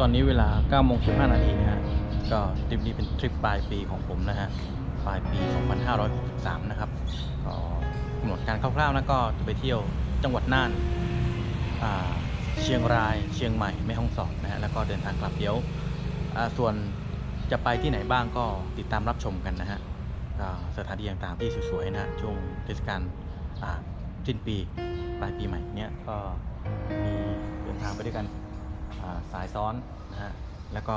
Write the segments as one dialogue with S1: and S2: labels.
S1: ตอนนี้เวลา9โมง15นาทีนะฮะ ก็ทริปนี้เป็นทริปปลายปีของผมนะฮะ ปลายปี 2563 นะครับ ก็กำหนดการคร่าวๆนะก็จะไปเที่ยวจังหวัดน่าน เชียงราย เชียงใหม่ แม่ฮ่องสอนนะฮะ แล้วก็เดินทางกลับเดี๋ยวส่วนจะไปที่ไหนบ้างก็ติดตามรับชมกันนะฮะสถานที่ต่างๆที่สวยๆนะฮะช่วงเทศกาลสิ้นปีปลายปีใหม่เนี้ยก็มีเดินทางไปด้วยกัน สายซ้อนนะฮะแล้วก็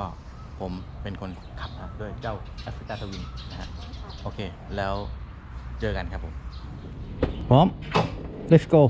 S1: ผมเป็นคนขับนะด้วยเจ้าแอฟริกาทวินนะฮะโอเค แล้วเจอกันครับผม พร้อม let's go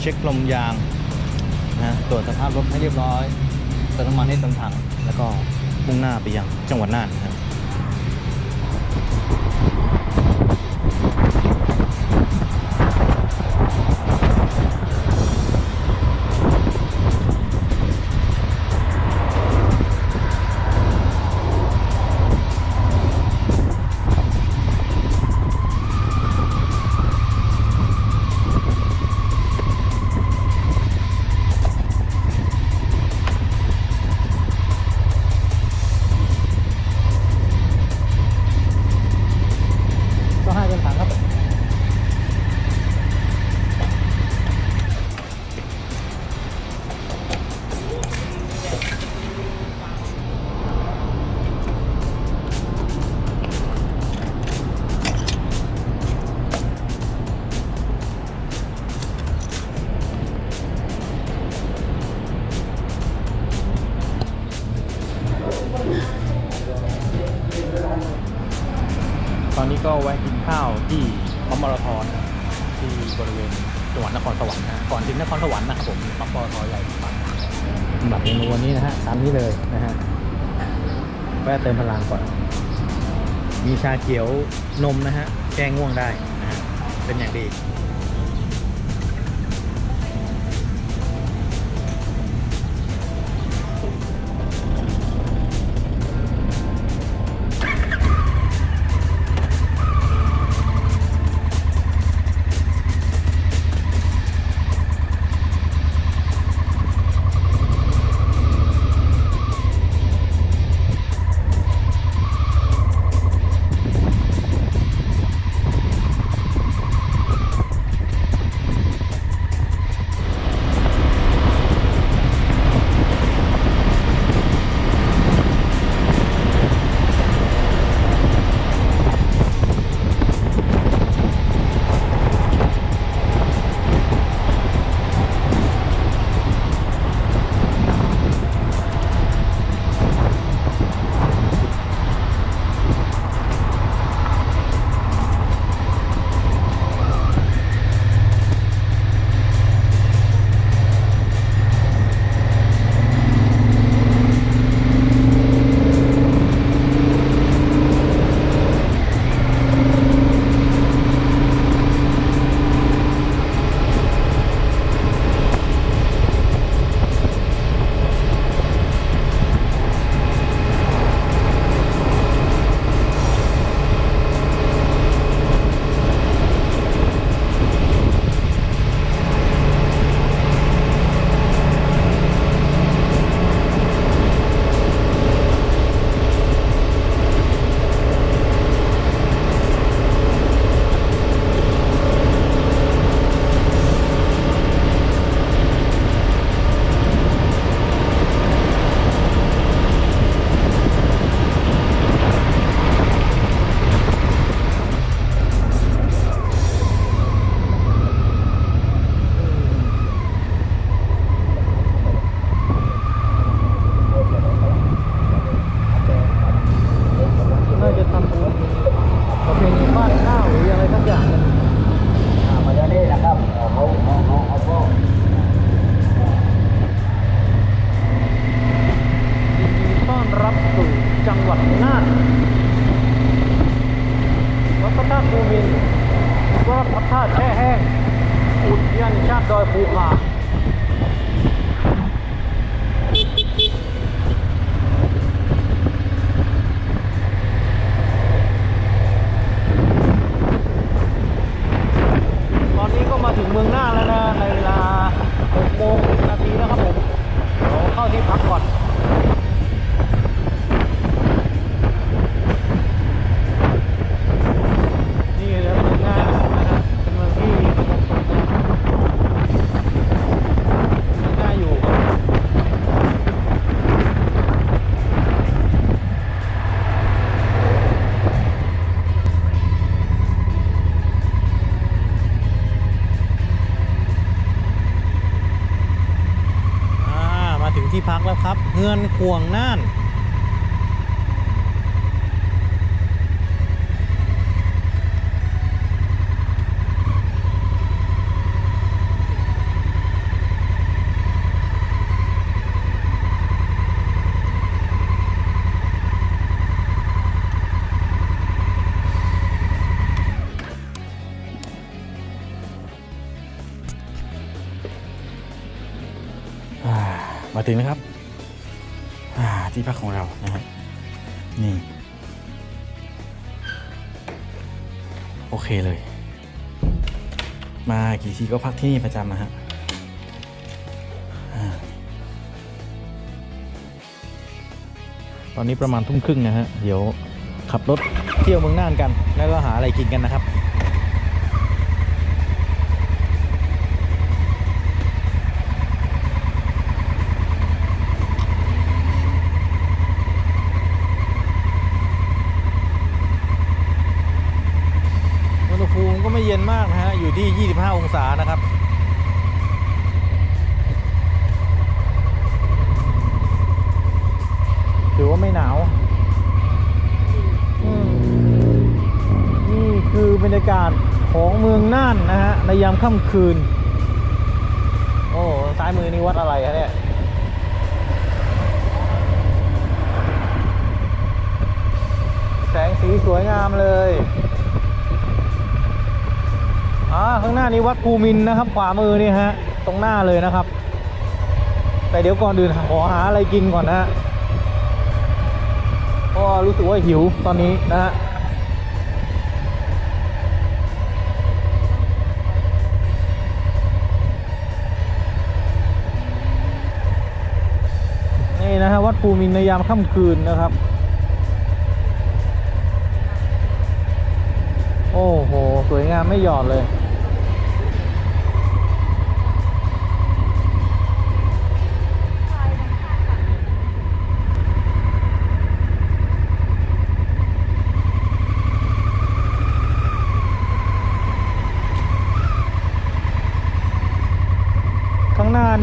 S1: เช็คลมยางนะตรวจสภาพรถให้เรียบร้อยเติมน้ำมันให้เต็มถัง แล้วก็มุ่งหน้าไปยังจังหวัดน่านนะ อใหญ่ปั๊มสำหรับเมนูวันนี้นะฮะตามนี้เลยนะฮะแวะเติมพลังก่อน มีชาเขียวนมนะฮะ แก้ง่วงได้นะฮะเป็นอย่างดี
S2: เงินขวงน่าน
S1: ทีก็พักที่นี่ประจำนะฮะตอนนี้ประมาณทุ่มครึ่งนะฮะ เดี๋ยวขับรถเที่ยวเมืองน่านกัน แล้วก็หาอะไรกินกันนะครับ อุณหภูมิก็ ไม่เย็นมากนะฮะ อยู่ที่ 25 องศานะครับ ถือว่าไม่หนาวอืมนี่คือบรรยากาศของเมืองน่านนะฮะ ในยามค่ำคืน โอ้ซ้ายมือนี่วัดอะไรฮะเนี่ยแสงสีสวยงามเลยอ่า ข้างหน้านี้วัดภูมินนะครับ ขวามือนี่ฮะ ตรงหน้าเลยนะครับ แต่เดี๋ยวก่อนอื่นขอหาอะไรกินก่อนนะฮะเพราะรู้สึกว่าหิวตอนนี้นะฮะนี่นะฮะวัดภูมินในยามค่ำคืนนะครับ โอ้โห สวยงามไม่หยอดเลย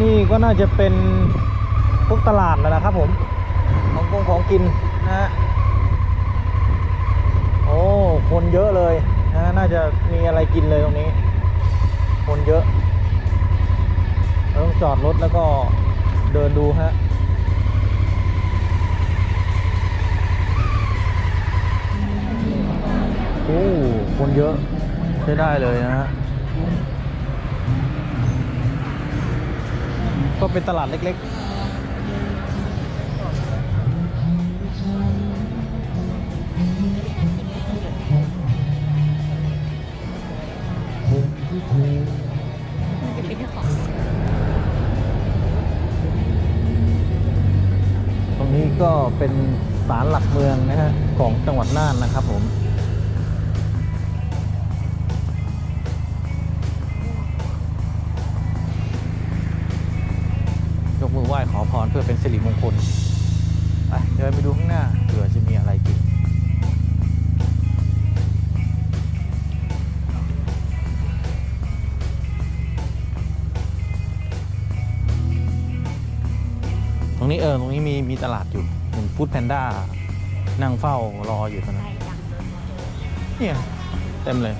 S1: น้านี่ก็น่าจะเป็นพวกตลาดแล้วนะครับผม ของกงของกินนะฮะโอ้คนเยอะเลยนะน่าจะมีอะไรกินเลยตรงนี้ คนเยอะเราต้องจอดรถแล้วก็เดินดูฮะโอ้คนเยอะใช้ได้เลยนะฮะ ก็เป็นตลาดเล็กๆ ตรงนี้ก็เป็นศาลหลักเมืองนะฮะของจังหวัดน่านนะครับผม เพื่อเป็นสิริมงคลไปเดินไปดูข้างหน้าเผื่อจะมีอะไรกินตรงนี้เออตรงนี้มีมีตลาดอยู่เห็นฟู้ดแพนด้านั่งเฝ้ารออยู่ตรงนั้นเนี่ยเต็มเลย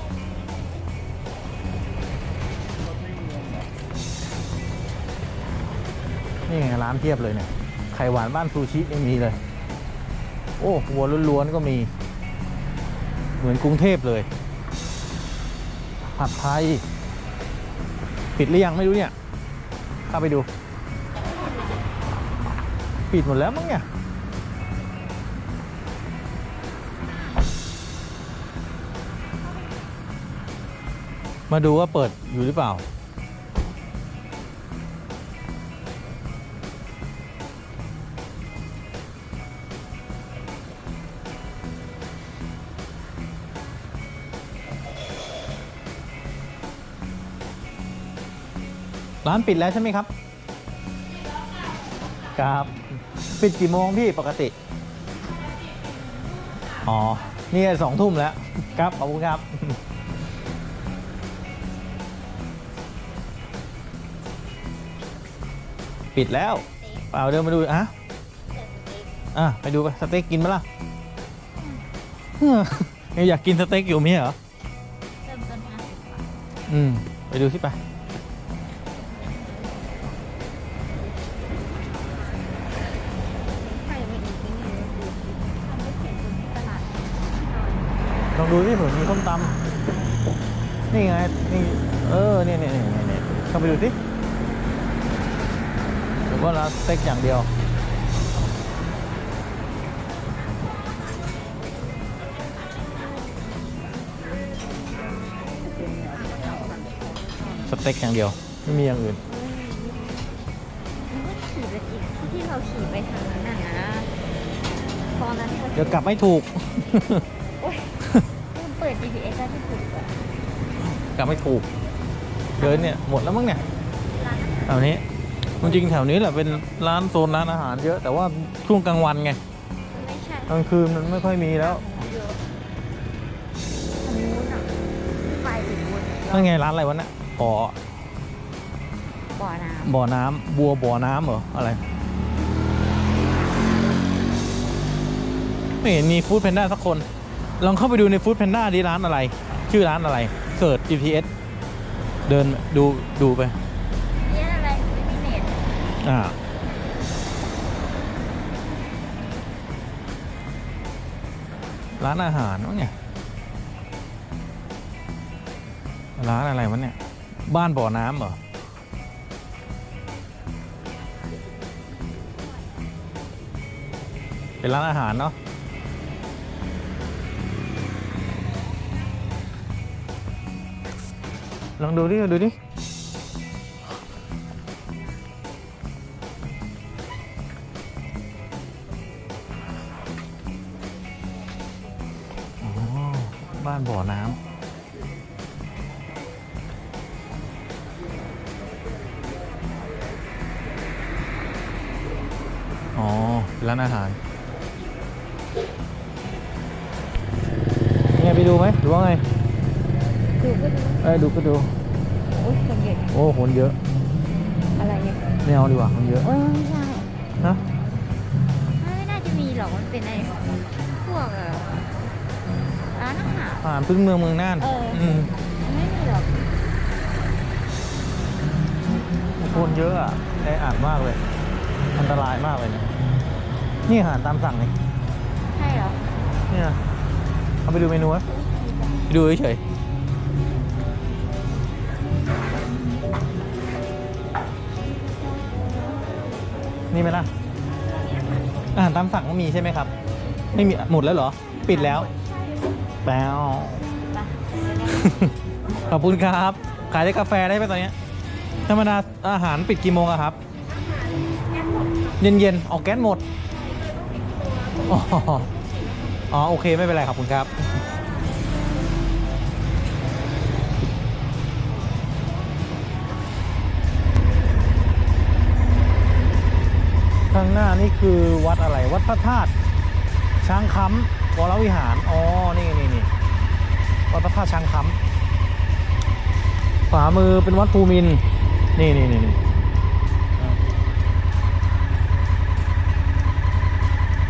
S1: นี่ไงร้านเทียบเลยเนี่ยไข่หวานบ้านซูชิยังมีเลย โอ้วัวล้วนๆก็มี เหมือนกรุงเทพเลย ผัดไทย ปิดหรือยังไม่รู้เนี่ยเข้าไปดู ปิดหมดแล้วมั้งเนี่ยมาดูว่าเปิดอยู่หรือเปล่า ร้านปิดแล้วใช่ไหมครับ ครับ ปิดกี่โมงพี่ปกติ อ๋อ นี่สองทุ่มแล้ว ครับ ขอบคุณครับปิดแล้วเปล่าเดินมาดูอะอะไปดูไปสเต็กกินไหมล่ะเฮ้อยังอยากกินสเต็กอยู่มั้ยเหรอ
S3: เริ่มต้นห้าสิบบาท
S1: อืม ไปดูสิไป
S3: ดูที่เผื่
S1: อมีส้มตำนี่ไงนี่เออนี่นี่นี่นี่นี่เข้าไปดูสิหรือว่าร้านสเต็กอย่างเดียวสเต็กอย่างเดียว ไม่มีอย่างอื่น
S3: มันก็ขี่ไปอีกที่เราขี่ไปทางนั้นน่ะนะตอนนั้นที่เรา
S1: เดี๋ยวกลับไม่ถูก
S3: ได้ที่ถูกอะ
S1: กลับไม่ถูกเดินเนี่ยหมดแล้วมั้งเนี่ย
S3: ร้านอาหาร
S1: แถวนี้จริงๆแถวนี้แหละเป็นร้านโซนร้านอาหารเยอะ แต่ว่าช่วงกลางวันไง
S3: ไม่ใช่
S1: กลางคืนมันไม่ค่อยมีแล้ว
S3: เยอะทางนู้นอะไปถึงบน
S1: นั่นไงร้านอะไรวะเนี่ยบ่อ
S3: บ่อน้
S1: บ่อน้ำบัวบ่อน้ำเหรออะไรไม่เห็นมีฟู้ดแพนด้าสักคน ลองเข้าไปดูในฟู้ดแพนด้าดีร้านอะไร ชื่อร้านอะไรเสิร์ช GPS เดินดูดูไปำ
S3: เนี่ยอะไรไม่มีเน็ต
S1: อ่าร้านอาหารวะเนี่ย ร้านอะไรวะเนี่ย บ้านบ่อน้ำเหรอ เป็นร้านอาหารเนาะ ลองดูดิดูดิอ๋อบ้านบ่อน้ำอ๋อเป็นร้านอาหารเนี่ยไปดูไหมหรือว่าไง
S3: ดูก็ดู
S1: เอ้ยดูก็ดู
S3: โอ้ยคนเยอะ
S1: โอ้คนเยอะ
S3: อะไรเนี่ย
S1: ไม่เอาดีกว่าคนเยอะ
S3: โอ้ยไม่ใช่
S1: นะ
S3: ไม่น่าจะมีหรอกมันเป็นไอ้พวกเอ่อร้านอาหาร
S1: ผ่านพื้นเมืองเมืองน่าน
S3: เอออื
S1: ม
S3: มันไม่มีหรอก
S1: คนเยอะอะแออัดมากเลย อันตรายมากเลยเนี่ยนี่อาหารตามสั่งนี่
S3: ใช่เหรอ
S1: เนี่ยเอาไปดูเมนูไหมไปดูเฉย นี่ไหมล่ะอาหารตามสั่งก็มีใช่ไหมครับ ไม่มีหมดแล้วเหรอ ปิดแล้วแป๊ว
S3: ไป
S1: ขอบคุณครับ ขายได้กาแฟได้ไหมตอนเนี้ยธรรมดาอาหารปิดกี่โมงอะครับ เย็นๆออกแก๊สหมด อ๋อ อ๋อ โอเค ไม่เป็นไรขอบคุณครับ ข้างหน้านี่คือวัดอะไร วัดพระธาตุช้างค้ำวรวิหาร อ๋อ นี่นี่นี่วัดพระธาตุช้างค้ำขวามือเป็นวัดภูมิน นี่นี่นี่นี่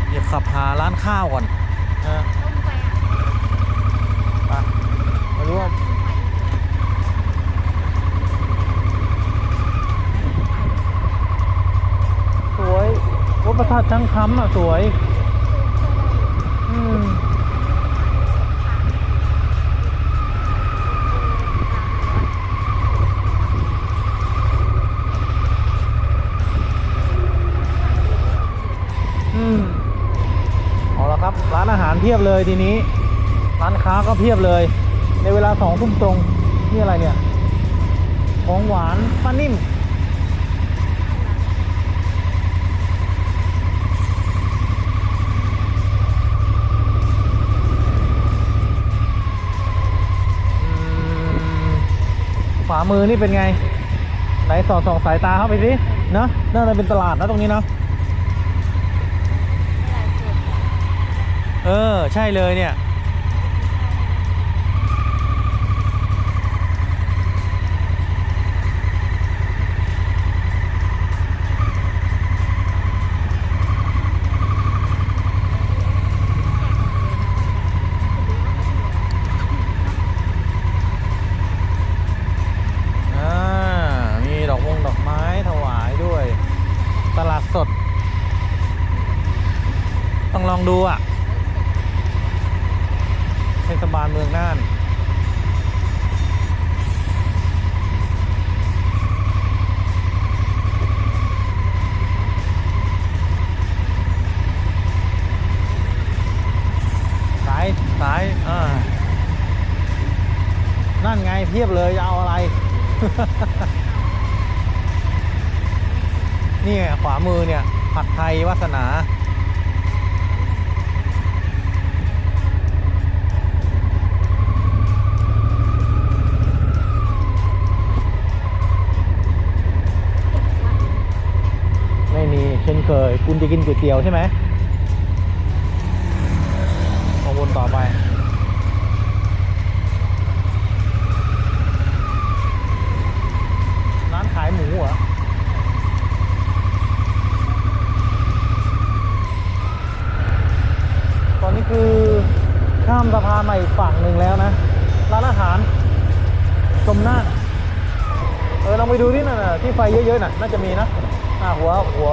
S1: เดี๋ยวขับหาร้านข้าวก่อนนะ
S3: ต้มไปอะ
S1: ดทั้ง
S3: คำอะ
S1: สวย อืมเอาละครับ ร้านอาหารเพียบเลยทีนี้ ร้านค้าก็เพียบเลย ในเวลาสองทุ่มตรง นี่อะไรเนี่ย ของหวานป้านิ่ม ขวามือนี่เป็นไง ไหนสอดส่องสายตาเข้าไปสิเนอะน่าจะเป็นตลาดนะตรงนี้เนาะเออ ใช่เลยเนี่ย อ่า มีดอกมงดอกไม้ถวายด้วย ตลาดสด ต้องลองดูอะเทศบาลเมืองน่าน สาย สาย อ่า นั่นไงเพียบเลยจะเอาอะไร นี่ไงขวามือเนี่ย ผัดไทยวาสนา ไม่มีเช่นเคย คุณ จะกินก๋วยเตี๋ยวใช่ไหมมาวนต่อไป ร้านขายหมูเหรอตอนนี้คือข้ามสะพานมาอีกฝั่งหนึ่งแล้วนะ ร้านอาหารชมหน้าเออลองไปดูที่นั่นนะที่ไฟเยอะๆน่ะ น่าจะมีนะอ่าหัวหัว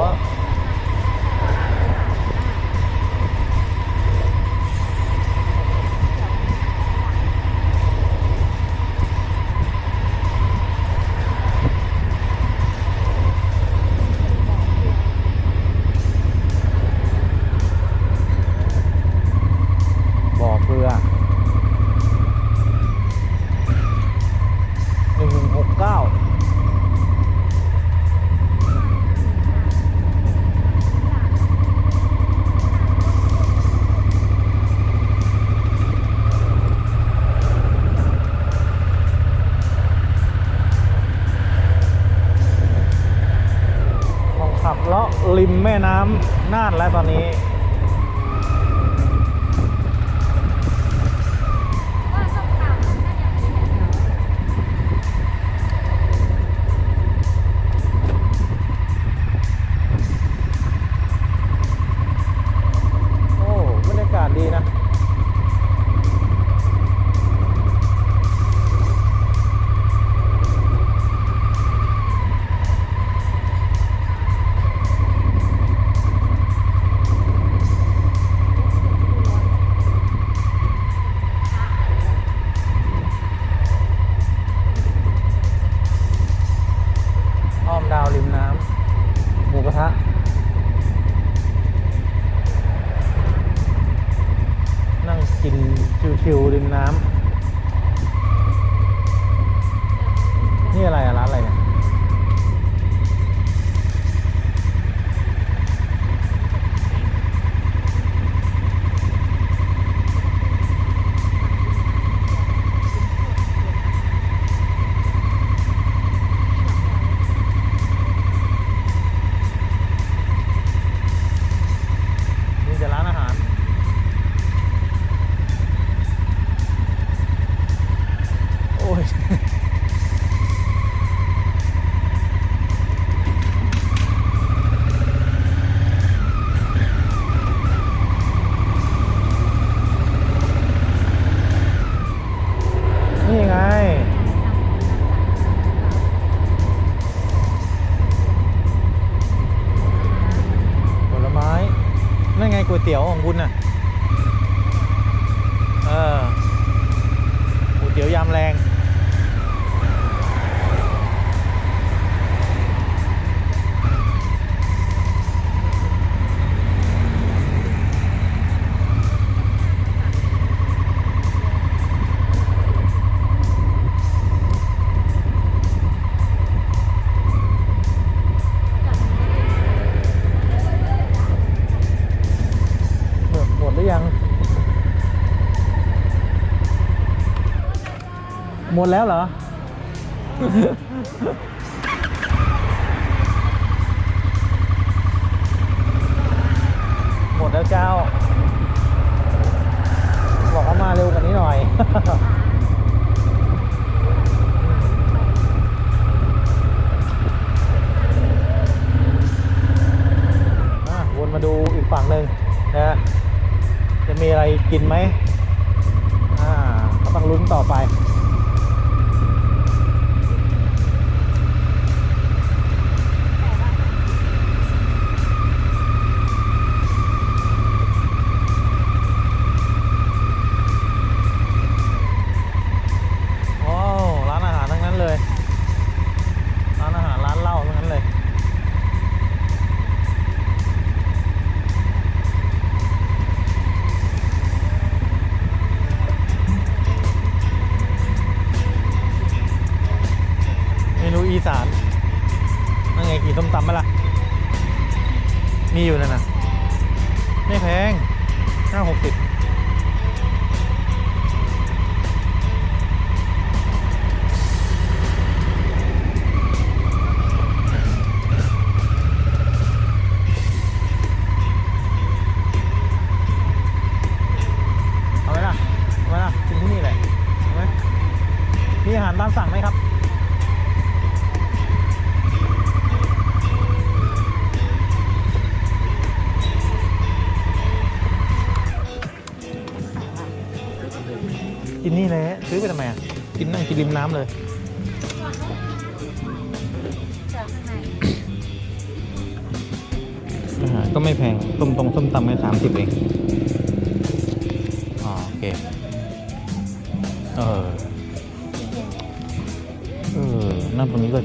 S1: ตี๋ยวของคุณน่ะ หมดแล้วเหรอ หมดแล้วเจ้า บอกเขามาเร็วกว่านี้หน่อยอะวนมาดูอีกฝั่งหนึ่งนะฮะจะมีอะไรกินไหม อ่าก็ต้องลุ้นต่อไป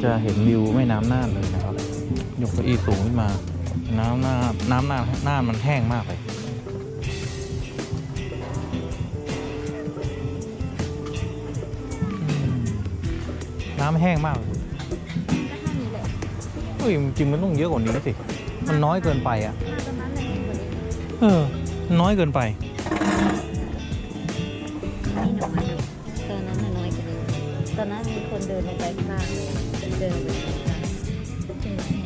S3: จะ
S1: เห็นวิวแม่น้ำน่านเลยนะครับ ยกเก้าอี้สูงขึ้นมา น้ำหน้าน้ำหน้าหน้ามันแห้งมากเลยอืมน้ำแห้งมากเลย
S3: ก็เท่านี้แหละ
S1: เฮ้ยจริงๆมันต้องเยอะกว่านี้สิ มันน้อยเกินไปอะ
S3: มาตรงนั้นเลยคนนี้
S1: เออ น้อยเกินไป
S3: นี่น้อยตอนนั้นน่ะน้อยกว่านี้ตอนนั้นมีคนเดินลงไปข้าง ล่างเลยเดินลงไปข้างล่างขึ้นมาแห้ง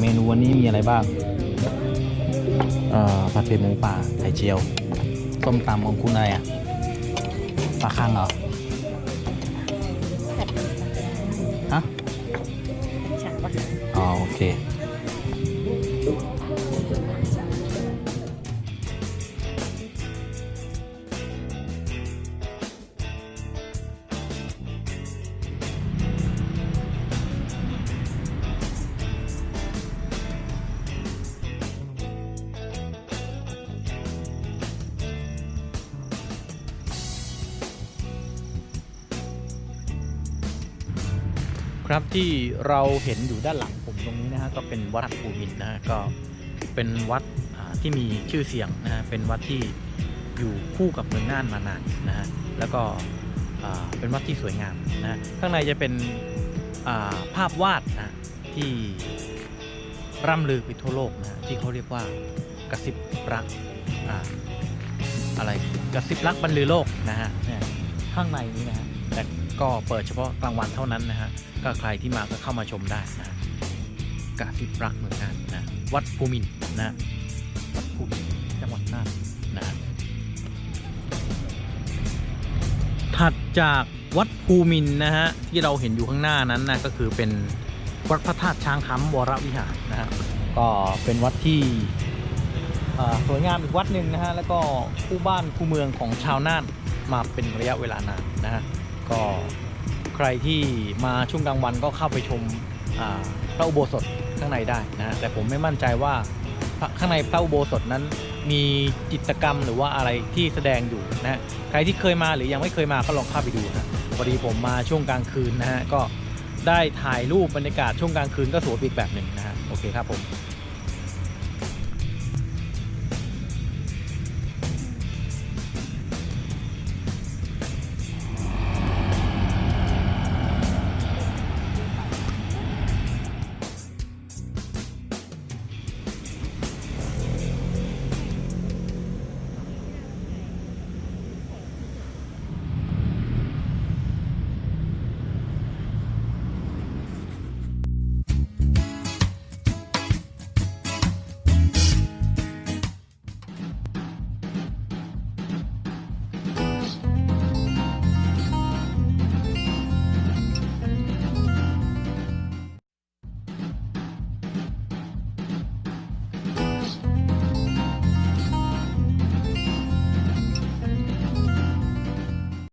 S1: เมนูวันนี้มีอะไรบ้างเอ่อผัดเผ็ดหมูป่าไข่เจียวส้มตำของคุณอะไรอะปลาคังเหรอฮะ
S3: ฉากปะ
S1: อ๋อโอเค ครับที่เราเห็นอยู่ด้านหลังผมตรงนี้นะฮะก็เป็นวัดภูมินนะฮะก็เป็นวัดที่มีชื่อเสียงนะฮะเป็นวัดที่อยู่คู่กับเมืองน่านมานานนะฮะแล้วก็เป็นวัดที่สวยงามนะข้างในจะเป็นาภาพวาดนะที่ร่ำลือไปทั่วโลกนะที่เขาเรียกว่ากระซิบรักอะไรกระซิบรักบรรลือโลกนะฮะเนี่ยข้างในนี้นะฮะแต่ก็เปิดเฉพาะกลางวันเท่านั้นนะฮะ ก็ใครที่มาก็เข้ามาชมได้นะกะซิบรักเหมือนกันนะวัดภูมินนะวัดภูมินจังหวัดน่านนะถัดจากวัดภูมินนะฮะที่เราเห็นอยู่ข้างหน้านั้นนะก็คือเป็นวัดพระธาตุช้างคำวรวิหารนะฮะก็เป็นวัดที่สวยงามอีกวัดหนึ่งนะฮะแล้วก็คู่บ้านคู่เมืองของชาวน่านมาเป็นระยะเวลานานนะฮะก็ ใครที่มาช่วงกลางวันก็เข้าไปชมพระอุโบสถข้างในได้นะแต่ผมไม่มั่นใจว่าข้างในพระอุโบสถนั้นมีจิตกรรมหรือว่าอะไรที่แสดงอยู่นะใครที่เคยมาหรือยังไม่เคยมาก็ลองเข้าไปดูนะพอดีผมมาช่วงกลางคืนนะฮะก็ได้ถ่ายรูปบรรยากาศช่วงกลางคืนก็สวยอีกแบบหนึ่งนะฮะโอเคครับผม